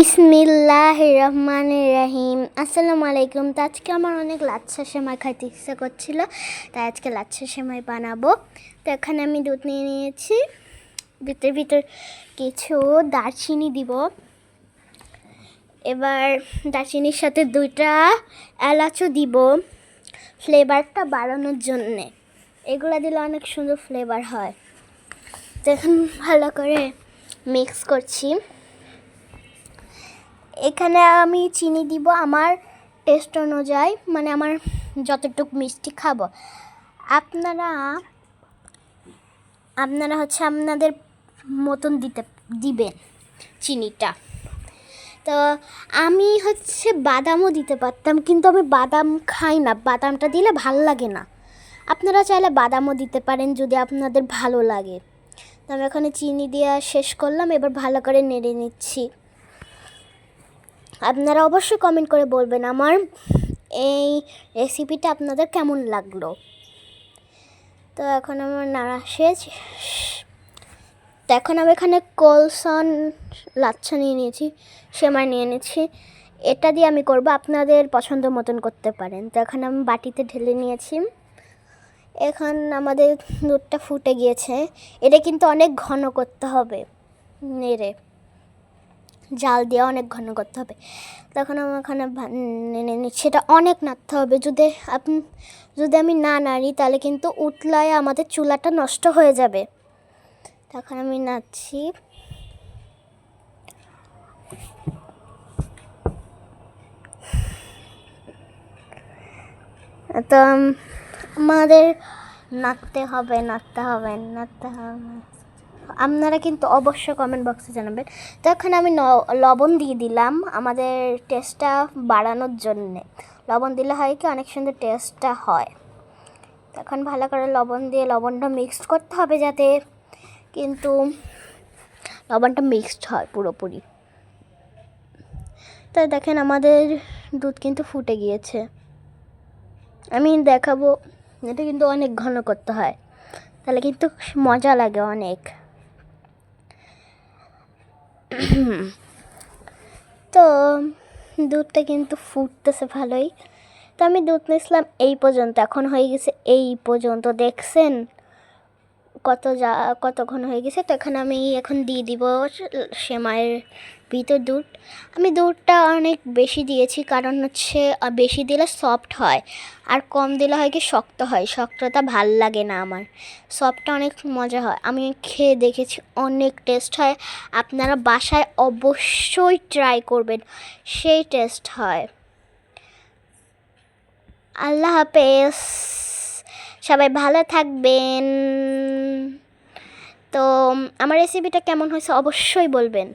বিসমিল্লাহ রহমান রাহিম আসসালামু আলাইকুম। তো আজকে আমার অনেক লাচ্ছা সেমাই খাইতে ইচ্ছা করছিল, তাই আজকে লাচ্ছা সেমাই বানাবো। তো এখানে আমি দুধ নিয়ে নিয়েছি। দুধের ভিতর কিছু দারচিনি দিব। এবার দারচিনির সাথে দুইটা এলাচও দিব। ফ্লেভারটা বাড়ানোর জন্যে। এগুলো দিলে অনেক সুন্দর ফ্লেভার হয়। তো এখন ভালো করে মিক্স করছি। এখানে আমি চিনি দিব আমার টেস্ট অনুযায়ী মানে আমার যতটুকু মিষ্টি খাব। আপনারা আপনারা হচ্ছে আপনাদের মতন দিতে দিবেন চিনিটা। তো আমি হচ্ছে বাদামও দিতে পারতাম, কিন্তু আমি বাদাম খাই না। বাদামটা দিলে ভালো লাগে না। আপনারা চাইলে বাদামও দিতে পারেন যদি আপনাদের ভালো লাগে। তো আমি এখানে চিনি দেওয়া শেষ করলাম, এবার ভালো করে নেড়ে নিচ্ছি। আপনারা অবশ্যই কমেন্ট করে বলবেন আমার এই রেসিপিটা আপনাদের কেমন লাগল। তো এখন আমার নাড়া শেষ। তো এখন আমি এখানে কলসন লাচ্ছা নিয়ে নিয়েছি, সেমাই নিয়ে নিয়েছি এটা দিয়ে আমি করব আপনাদের পছন্দ মতন করতে পারেন। তো এখন আমি বাটিতে ঢেলে নিয়েছি। এখন আমাদের দুধটা ফুটে গিয়েছে। এটা কিন্তু অনেক ঘন করতে হবে। নেড়ে। জাল দিয়ে অনেক ঘন করতে হবে। তখন আমার ওখানে নিচ্ছি এটা অনেক নাড়তে হবে। যদি আপনি যদি আমি না নাড়ি, তাহলে কিন্তু উতলায় আমাদের চুলাটা নষ্ট হয়ে যাবে। তখন আমি নাড়ছি। তো আমাদের নাড়তে হবে নাড়তে হবে নাড়তে হবে। আপনারা কিন্তু অবশ্যই কমেন্ট বক্সে জানাবেন। তো এখন আমি লবণ দিয়ে দিলাম আমাদের টেস্টটা বাড়ানোর জন্যে। লবণ দিলে হয় কি অনেক সুন্দর টেস্টটা হয়। তখন ভালো করে লবণ দিয়ে লবণটা মিক্সড করতে হবে যাতে কিন্তু লবণটা মিক্সড হয় পুরোপুরি। তো দেখেন আমাদের দুধ কিন্তু ফুটে গিয়েছে। আমি দেখাবো, এটা কিন্তু অনেক ঘন করতে হয়। তাহলে কিন্তু মজা লাগে অনেক। তো, দুধটা কিন্তু ফুটতেছে ভালোই। তো আমি দুধ নিয়েছিলাম এই পর্যন্ত, এখন হয়ে গেছে এই পর্যন্ত, দেখছেন? কত যা কতক্ষণ হয়ে গেছে, তো এখানে আমি এখন দিয়ে দিব সে সেমাইয়ের ভিতর দুধ। আমি দুধটা অনেক বেশি দিয়েছি, কারণ হচ্ছে বেশি দিলে সফট হয়, আর কম দিলে হয় কি শক্ত হয়, শক্তটা ভালো লাগে না আমার। সফটটা অনেক মজা হয়। আমি খেয়ে দেখেছি, অনেক টেস্ট হয়। আপনারা বাসায় অবশ্যই ট্রাই করবেন, সেই টেস্ট হয়। আল্লাহ হাফেজ। সবাই ভালো থাকবেন। তো আমার রেসিপিটা কেমন হয়েছে অবশ্যই বলবেন।